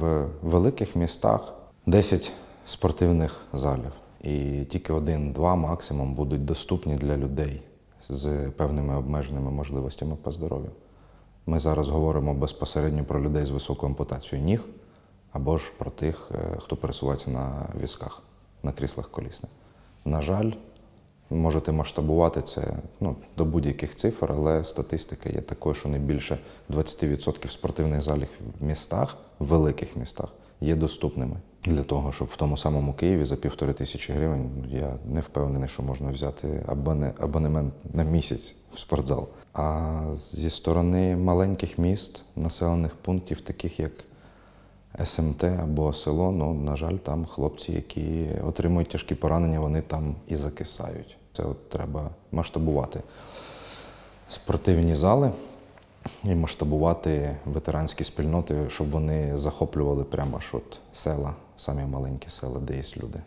В великих містах 10 спортивних залів, і тільки один-два максимум будуть доступні для людей з певними обмеженими можливостями по здоров'ю. Ми зараз говоримо безпосередньо про людей з високою ампутацією ніг або ж про тих, е, хто пересувається на візках, на кріслах колісних. На жаль, можете масштабувати це ну, до будь-яких цифр, але статистика є такою, що не більше 20% спортивних залів в містах, в великих містах, є доступними. Для того, щоб в тому самому Києві за півтори тисячі гривень ну, я не впевнений, що можна взяти абоне, абонемент на місяць в спортзал. А зі сторони маленьких міст, населених пунктів, таких як СМТ або село, ну, на жаль, там хлопці, які отримують тяжкі поранення, вони там і закисають. Це от треба масштабувати спортивні зали і масштабувати ветеранські спільноти, щоб вони захоплювали прямо ж от села, самі маленькі села, де є люди.